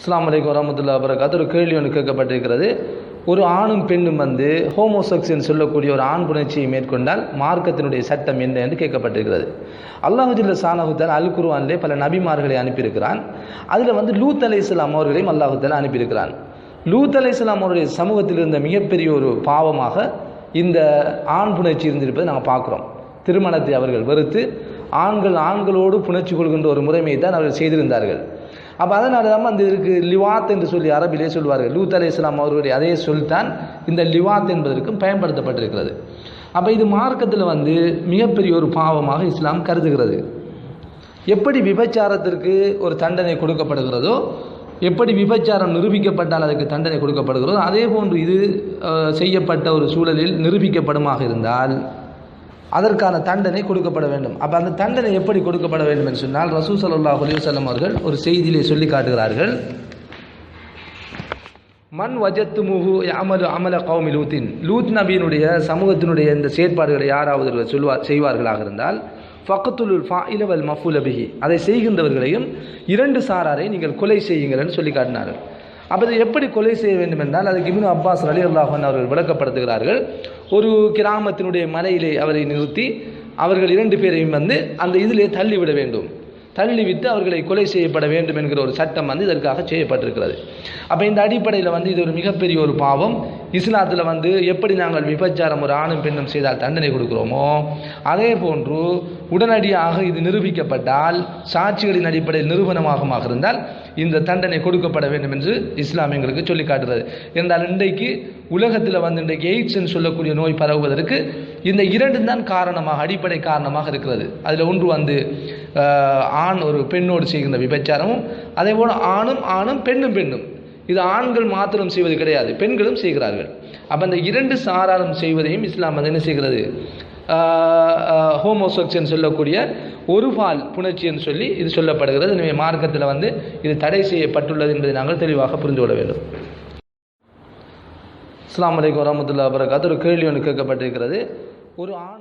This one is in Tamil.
இஸ்லாம் அலைக்கும் வரமத்துல்லா வரகாத்து ஒரு கேள்வி ஒன்று கேட்கப்பட்டிருக்கிறது. ஒரு ஆணும் பெண்ணும் வந்து ஹோமோசெக்ஸ் என்று சொல்லக்கூடிய ஒரு ஆண் புணர்ச்சியை மேற்கொண்டால் மார்க்கத்தினுடைய சட்டம் என்ன என்று கேட்கப்பட்டிருக்கிறது. அல்லாஹுஜில்ல சானகுத்தால் அல் குருவானிலே பல நபிமார்களை அனுப்பியிருக்கிறான். அதில் வந்து லூத் அலை இஸ்லாம் அவர்களையும் அல்லாஹுத்தால் அனுப்பியிருக்கிறான். லூத் அலை இஸ்லாம் அவருடைய சமூகத்தில் இருந்த மிகப்பெரிய ஒரு பாவமாக இந்த ஆண் புணர்ச்சி இருந்திருப்பதை நாங்கள் பார்க்குறோம். திருமணத்தை அவர்கள் வெறுத்து ஆண்கள் ஆண்களோடு புணர்ச்சி கொள்கின்ற ஒரு முறைமையை தான் அவர்கள் செய்திருந்தார்கள். அப்போ அதனால தான் அந்த இதுக்கு லிவாத் என்று சொல்லி அரபிலே சொல்வார்கள். லூத் அலி இஸ்லாம் அவர்களுடைய அதே சொல்தான் இந்த லிவாத் என்பதற்கும் பயன்படுத்தப்பட்டிருக்கிறது. அப்போ இது மார்க்கத்தில் வந்து மிகப்பெரிய ஒரு பாவமாக இஸ்லாம் கருதுகிறது. எப்படி விபச்சாரத்திற்கு ஒரு தண்டனை கொடுக்கப்படுகிறதோ எப்படி விபச்சாரம் நிரூபிக்கப்பட்டால் அதுக்கு தண்டனை கொடுக்கப்படுகிறதோ அதே போன்று இது செய்யப்பட்ட ஒரு சூழலில் நிரூபிக்கப்படுமாக இருந்தால் அதற்கான தண்டனை கொடுக்கப்பட வேண்டும். அப்போ அந்த தண்டனை எப்படி கொடுக்கப்பட வேண்டும் என்று சொன்னால் ரசூ சல்லா அலிவசல்லம் அவர்கள் ஒரு செய்தியிலே சொல்லி காட்டுகிறார்கள். மண் வஜத்து முகு அமலு அமல கௌமி லூத்தின். லூத் நபியினுடைய சமூகத்தினுடைய இந்த செயற்பாடுகளை யாராவது சொல்வார் செய்வார்களாக இருந்தால் ஃபக்கத்துலுல் ஃபா இலவல் மஃபுல் அபிஹி அதை செய்கின்றவர்களையும் இரண்டு சாராரை நீங்கள் கொலை செய்யுங்கள் என்று சொல்லி காட்டினார்கள். அப்போ இதை எப்படி கொலை செய்ய வேண்டும் என்றால் அதுக்கு இபின் அப்பாஸ் அலி அல்லாஹன் அவர்கள் விளக்கப்படுத்துகிறார்கள். ஒரு கிராமத்தினுடைய மலையிலே அவரை நிறுத்தி அவர்கள் இரண்டு பேரையும் வந்து அந்த இதிலே தள்ளிவிட வேண்டும். தள்ளிவிட்டு அவர்களை கொலை செய்யப்பட வேண்டும் என்கிற ஒரு சட்டம் வந்து இதற்காக செய்யப்பட்டிருக்கிறது. அப்போ இந்த அடிப்படையில் வந்து இது ஒரு மிகப்பெரிய ஒரு பாவம். இஸ்லாத்தில் வந்து எப்படி நாங்கள் விபச்சாரம் ஒரு ஆணும் பெண்ணும் செய்தால் தண்டனை கொடுக்குறோமோ அதே போன்று உடனடியாக இது நிரூபிக்கப்பட்டால் சாட்சிகளின் அடிப்படையில் நிரூபணமாகமாக இருந்தால் இந்த தண்டனை கொடுக்கப்பட வேண்டும் என்று இஸ்லாம் எங்களுக்கு சொல்லி காட்டுறது என்றால் இன்றைக்கு உலகத்தில் வந்து இன்றைக்கு எய்ட்ஸ் சொல்லக்கூடிய நோய் பரவுவதற்கு இந்த இரண்டு தான் காரணமாக அடிப்படை காரணமாக இருக்கிறது. அதில் ஒன்று வந்து ஆண் ஒரு பெண்ணோடு செய்கின்ற விபச்சாரமும் அதே போல் ஆணும் ஆணும் பெண்ணும் பெண்ணும். இது ஆண்கள் மாத்திரம் செய்வது கிடையாது பெண்களும் செய்கிறார்கள். அப்போ அந்த இரண்டு சாராரும் செய்வதையும் இஸ்லாம் வந்து என்ன செய்கிறது? ஹோமோசெக்ஷன் சொல்லக்கூடிய ஒரு பால் புணர்ச்சி என்று சொல்லி இது சொல்லப்படுகிறது. எனவே மார்க்கத்தில் வந்து இது தடை செய்யப்பட்டுள்ளது என்பதை நாங்கள் தெளிவாக புரிந்து கொள்ள வேண்டும். இஸ்லாம் அலைக்கு வரமத்துல்லா வரகாத்து ஒரு கேள்வி ஒன்று கேட்கப்பட்டிருக்கிறது. ஒரு ஆண்